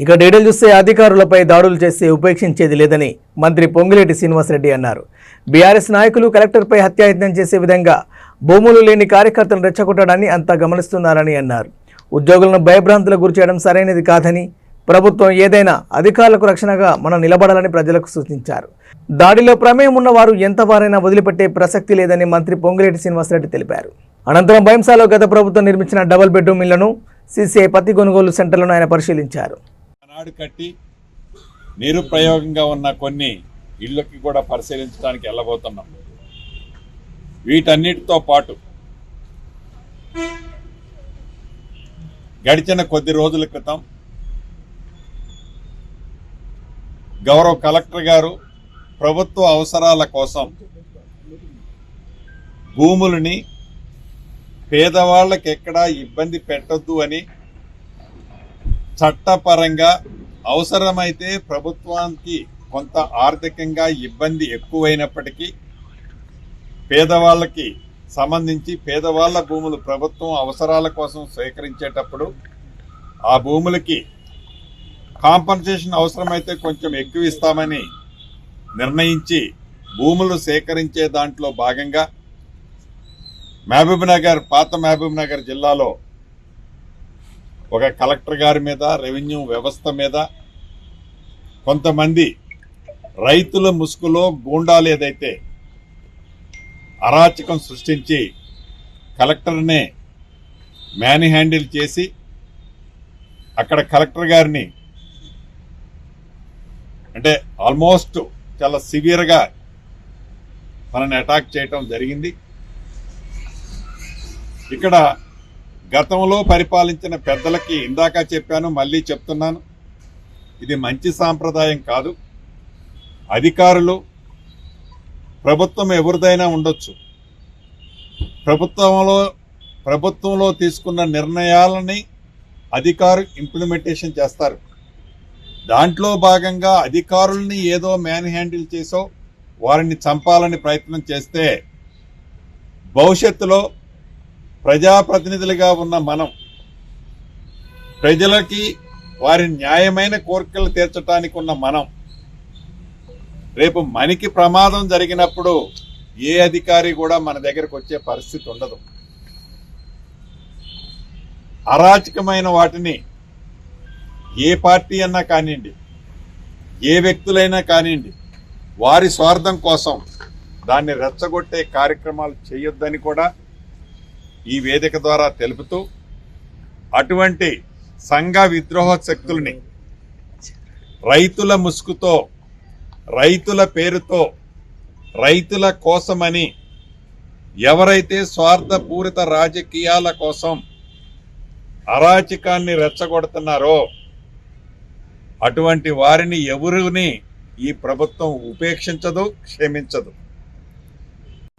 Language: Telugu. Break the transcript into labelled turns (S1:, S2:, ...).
S1: ఇక డీటెయిల్ చూస్తే అధికారులపై దాడులు చేస్తే ఉపేక్షించేది లేదని మంత్రి పొంగిలేటి శ్రీనివాసరెడ్డి అన్నారు. బీఆర్ఎస్ నాయకులు కలెక్టర్పై హత్యాయత్నం చేసే విధంగా భూములు లేని కార్యకర్తలను రెచ్చగొట్టడాన్ని అంతా గమనిస్తున్నారని అన్నారు. ఉద్యోగులను భయభ్రాంతులకు గురి చేయడం సరైనది కాదని ప్రభుత్వం ఏదైనా అధికారులకు రక్షణగా మనం నిలబడాలని ప్రజలకు సూచించారు. దాడిలో ప్రమేయం ఉన్నవారు ఎంతవారైనా వదిలిపెట్టే ప్రసక్తి లేదని మంత్రి పొంగిరెడ్డి శ్రీనివాసరెడ్డి తెలిపారు. అనంతరం భయంసాలో గత ప్రభుత్వం నిర్మించిన డబుల్ బెడ్రూమ్ ఇళ్ళను సీసీఐ పత్తి కొనుగోలు సెంటర్లను ఆయన పరిశీలించారు.
S2: ఆనాడు కట్టి నిరుప్రయోగంగా ఉన్న కొన్ని ఇళ్ళకి కూడా పరిశీలించడానికి వెళ్ళబోతున్నాం వీటన్నిటితో పాటు గడిచిన కొద్ది రోజుల క్రితం గౌరవ కలెక్టర్ గారు ప్రభుత్వ అవసరాల కోసం భూములని పేదవాళ్ళకి ఎక్కడా ఇబ్బంది పెట్టద్దు అని చట్టపరంగా అవసరమైతే ప్రభుత్వానికి కొంత ఆర్థికంగా ఇబ్బంది ఎక్కువైనప్పటికీ పేదవాళ్ళకి సంబంధించి పేదవాళ్ళ భూములు ప్రభుత్వం అవసరాల కోసం సేకరించేటప్పుడు ఆ భూములకి కాంపన్సేషన్ అవసరమైతే కొంచెం ఎక్కువ ఇస్తామని నిర్ణయించి భూములు సేకరించే దాంట్లో భాగంగా మహబూబ్ నగర్ పాత మహబూబ్ నగర్ జిల్లాలో ఒక కలెక్టర్ గారి మీద రెవెన్యూ వ్యవస్థ మీద కొంతమంది రైతుల ముసుగులో గూండాలు ఏదైతే అరాచకం సృష్టించి కలెక్టర్నే మ్యాన్ హ్యాండిల్ చేసి అక్కడ కలెక్టర్ గారిని అంటే ఆల్మోస్ట్ చాలా సివియర్గా మనని అటాక్ చేయటం జరిగింది. ఇక్కడ గతంలో పరిపాలించిన పెద్దలకి ఇందాక చెప్పాను మళ్ళీ చెప్తున్నాను. ఇది మంచి సాంప్రదాయం కాదు. అధికారులు ప్రభుత్వం ఎవరిదైనా ఉండొచ్చు. ప్రభుత్వంలో ప్రభుత్వంలో తీసుకున్న నిర్ణయాలని అధికారు ఇంప్లిమెంటేషన్ చేస్తారు. దాంట్లో భాగంగా అధికారుల్ని ఏదో మ్యాన్ హ్యాండిల్ చేసో వారిని చంపాలని ప్రయత్నం చేస్తే భవిష్యత్తులో ప్రజాప్రతినిధులుగా ఉన్న మనం ప్రజలకి వారి న్యాయమైన కోరికలు తీర్చడానికి ఉన్న మనం రేపు మనకి ప్రమాదం జరిగినప్పుడు ఏ అధికారి కూడా మన దగ్గరకు వచ్చే పరిస్థితి ఉండదు. అరాచకమైన వాటిని ఏ పార్టీ అన్నా కానివ్వండి ఏ వ్యక్తులైనా కానివ్వండి వారి స్వార్థం కోసం దాన్ని రెచ్చగొట్టే కార్యక్రమాలు చేయొద్దని కూడా ఈ వేదిక ద్వారా తెలుపుతూ అటువంటి సంఘ విద్రోహ శక్తుల్ని రైతుల ముసుగుతో రైతుల పేరుతో రైతుల కోసమని ఎవరైతే స్వార్థపూరిత రాజకీయాల కోసం అరాచకాన్ని రెచ్చగొడుతున్నారో అటువంటి వారిని ఎవరిని ఈ ప్రభుత్వం ఉపేక్షించదు క్షమించదు.